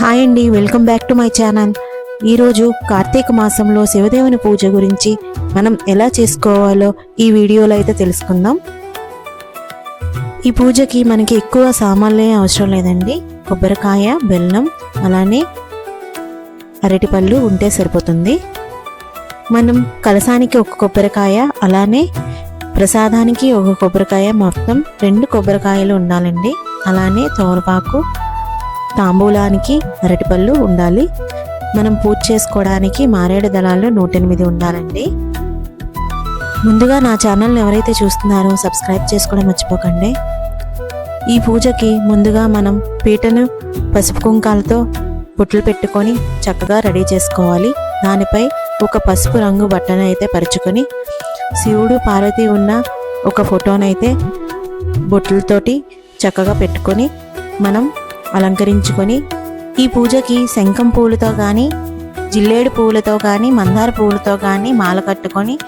Hi అండి welcome back to my channel. ఈరోజు కార్తీక మాసంలో శివదేవుని పూజ గురించి మనం ఎలా చేసుకోవాలో ఈ వీడియోలో అయితే తెలుసుకుందాం. ఈ పూజకి మనకి ఎక్కువ సామాన్లే అవసరం లేదండి. కొబ్బరికాయ బెల్లం అలానే అరటిపళ్ళు ఉంటే సరిపోతుంది. మనం కలసానికి ఒక కొబ్బరికాయ అలానే ప్రసాదానికి ఒక కొబ్బరికాయ మొత్తం రెండు కొబ్బరికాయలు ఉండాలండి. అలానే తోరపాకు తాంబూలానికి అరటిపళ్ళు ఉండాలి. మనం పూజ చేసుకోవడానికి మారేడు దళాల్లో నూట ఎనిమిది ఉండాలండి. ముందుగా నా ఛానల్ని ఎవరైతే చూస్తున్నారో సబ్స్క్రైబ్ చేసుకోవడం మర్చిపోకండి. ఈ పూజకి ముందుగా మనం పీటను పసుపు కుంకాలతో బొట్లు పెట్టుకొని చక్కగా రెడీ చేసుకోవాలి. దానిపై ఒక పసుపు రంగు బట్టను అయితే పరుచుకొని శివుడు పార్వతి ఉన్న ఒక ఫోటోనైతే బొట్లతోటి చక్కగా పెట్టుకొని మనం అలంకరించుకొని ఈ పూజకి శంఖం పూలతో కానీ జిల్లేడు పూలతో కానీ మందార పూలతో కానీ మాల కట్టుకొని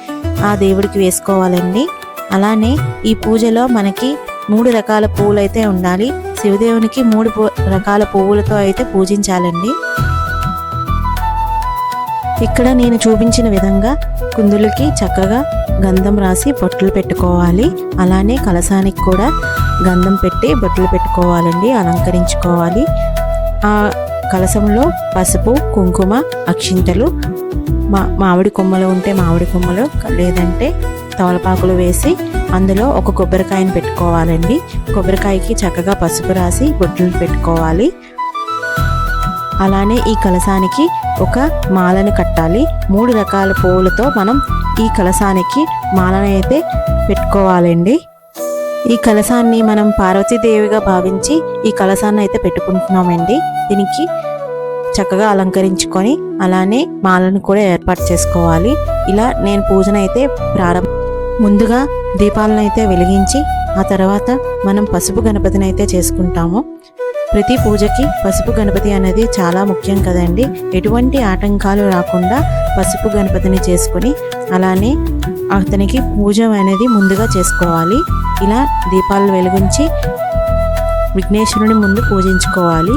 ఆ దేవుడికి వేసుకోవాలండి. అలానే ఈ పూజలో మనకి మూడు రకాల పువ్వులు అయితే ఉండాలి. శివదేవునికి మూడు రకాల పువ్వులతో అయితే పూజించాలండి. ఇక్కడ నేను చూపించిన విధంగా కుందులకి చక్కగా గంధం రాసి బొట్లు పెట్టుకోవాలి. అలానే కలసానికి కూడా గంధం పెట్టి బొట్లు పెట్టుకోవాలండి అలంకరించుకోవాలి. ఆ కలసంలో పసుపు కుంకుమ అక్షింతలు మా మామిడి కొమ్మలు ఉంటే మామిడి కొమ్మలు లేదంటే తవలపాకులు వేసి అందులో ఒక కొబ్బరికాయను పెట్టుకోవాలండి. కొబ్బరికాయకి చక్కగా పసుపు రాసి బొట్లు పెట్టుకోవాలి. అలానే ఈ కలసానికి ఒక మాలను కట్టాలి. మూడు రకాల పువ్వులతో మనం ఈ కలసానికి మాలను అయితే పెట్టుకోవాలండి. ఈ కలసాన్ని మనం పార్వతీదేవిగా భావించి ఈ కలసాన్ని అయితే పెట్టుకుంటున్నామండి. దీనికి చక్కగా అలంకరించుకొని అలానే మాలను కూడా ఏర్పాటు చేసుకోవాలి. ఇలా నేను పూజనైతే ప్రారంభ ముందుగా దీపాలను అయితే వెలిగించి ఆ తర్వాత మనం పసుపు గణపతిని అయితే చేసుకుంటాము. ప్రతి పూజకి పసుపు గణపతి అనేది చాలా ముఖ్యం కదండి. ఎటువంటి ఆటంకాలు రాకుండా పసుపు గణపతిని చేసుకొని అలానే అతనికి పూజ అనేది ముందుగా చేసుకోవాలి. ఇలా దీపాలు వెలిగించి విఘ్నేశ్వరుని ముందు పూజించుకోవాలి.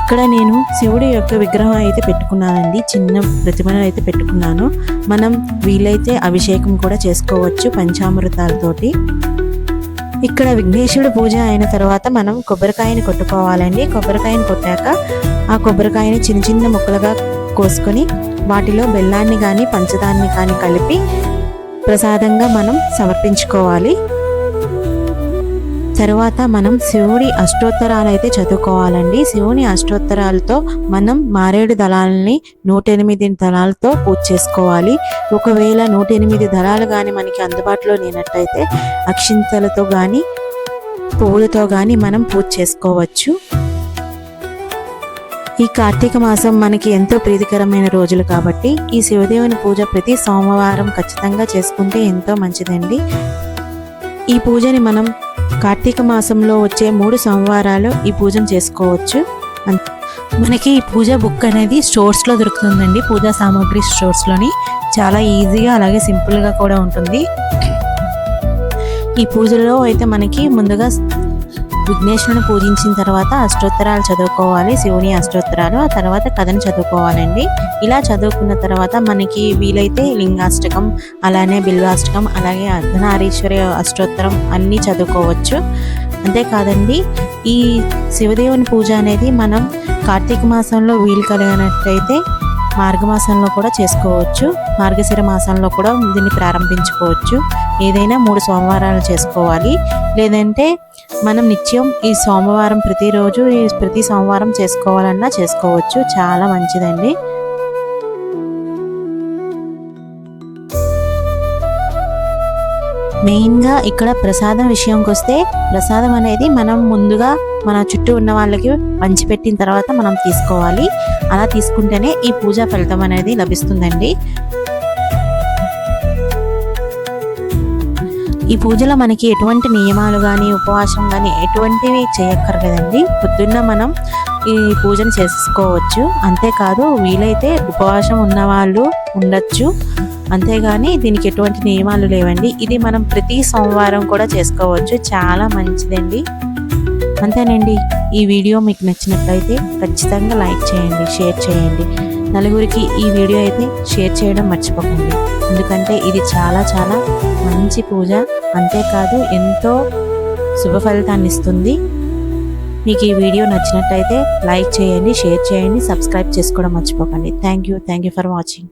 ఇక్కడ నేను శివుడి యొక్క విగ్రహం అయితే పెట్టుకున్నానండి. చిన్న ప్రతిమను అయితే పెట్టుకున్నాను. మనం వీలైతే అభిషేకం కూడా చేసుకోవచ్చు పంచామృతాలతోటి. ఇక్కడ విఘ్నేశ్వరుడు పూజ అయిన తర్వాత మనం కొబ్బరికాయని కొట్టుకోవాలండి. కొబ్బరికాయని కొట్టాక ఆ కొబ్బరికాయని చిన్న చిన్న ముక్కలుగా కోసుకొని వాటిలో బెల్లాన్ని కానీ పంచదాన్ని కానీ కలిపి ప్రసాదంగా మనం సమర్పించుకోవాలి. తరువాత మనం శివుడి అష్టోత్తరాలు అయితే చదువుకోవాలండి. శివుని అష్టోత్తరాలతో మనం మారేడు దళాలని నూట ఎనిమిది దళాలతో పూజ చేసుకోవాలి. ఒకవేళ నూట ఎనిమిది దళాలు కానీ మనకి అందుబాటులో లేనట్టయితే అక్షింతలతో కానీ పువ్వులతో కానీ మనం పూజ చేసుకోవచ్చు. ఈ కార్తీక మాసం మనకి ఎంతో ప్రీతికరమైన రోజులు కాబట్టి ఈ శివదేవుని పూజ ప్రతి సోమవారం ఖచ్చితంగా చేసుకుంటే ఎంతో మంచిదండి. ఈ పూజని మనం కార్తీక మాసంలో వచ్చే మూడు సోమవారాలు ఈ పూజను చేసుకోవచ్చు. మనకి ఈ పూజ బుక్ అనేది స్టోర్స్లో దొరుకుతుందండి. పూజా సామాగ్రి స్టోర్స్లోని చాలా ఈజీగా అలాగే సింపుల్గా కూడా ఉంటుంది. ఈ పూజలో అయితే మనకి ముందుగా విఘ్నేశ్వరుని పూజించిన తర్వాత అష్టోత్తరాలు చదువుకోవాలి శివుని అష్టోత్తరాలు ఆ తర్వాత కథను చదువుకోవాలండి. ఇలా చదువుకున్న తర్వాత మనకి వీలైతే లింగాష్టకం అలానే బిల్వాష్టకం అలాగే అర్ధనారీశ్వరి అష్టోత్తరం అన్నీ చదువుకోవచ్చు. అంతేకాదండి ఈ శివదేవుని పూజ అనేది మనం కార్తీక మాసంలో వీలు కలిగినట్టయితే మార్గమాసంలో కూడా చేసుకోవచ్చు. మార్గశిర మాసంలో కూడా దీన్ని ప్రారంభించుకోవచ్చు. ఏదైనా మూడు సోమవారాలు చేసుకోవాలి. లేదంటే మనం నిత్యం ఈ సోమవారం ప్రతిరోజు ఈ ప్రతి సోమవారం చేసుకోవాలన్నా చేసుకోవచ్చు. చాలా మంచిదండి. మెయిన్గా ఇక్కడ ప్రసాదం విషయంకి వస్తే ప్రసాదం అనేది మనం ముందుగా మన చుట్టూ ఉన్న వాళ్ళకి పంచిపెట్టిన తర్వాత మనం తీసుకోవాలి. అలా తీసుకుంటేనే ఈ పూజా ఫలితం అనేది లభిస్తుందండి. ఈ పూజలో మనకి ఎటువంటి నియమాలు కానీ ఉపవాసం కానీ ఎటువంటివి చేయక్కర్లేదండి పొద్దున్న మనం ఈ పూజను చేసుకోవచ్చు. అంతేకాదు వీలైతే ఉపవాసం ఉన్నవాళ్ళు ఉండొచ్చు. అంతేగాని దీనికి ఎటువంటి నియమాలు లేవండి. ఇది మనం ప్రతి సోమవారం కూడా చేసుకోవచ్చు. చాలా మంచిదండి. అంతేనండి. ఈ వీడియో మీకు నచ్చినట్లయితే ఖచ్చితంగా లైక్ చేయండి షేర్ చేయండి. నలుగురికి ఈ వీడియో అయితే షేర్ చేయడం మర్చిపోకండి. ఎందుకంటే ఇది చాలా చాలా మంచి పూజ. అంతేకాదు ఎంతో శుభ ఫలితాన్ని ఇస్తుంది. మీకు ఈ వీడియో నచ్చినట్లయితే లైక్ చేయండి షేర్ చేయండి సబ్స్క్రైబ్ చేసుకోవడం మర్చిపోకండి. Thank you. Thank you for watching.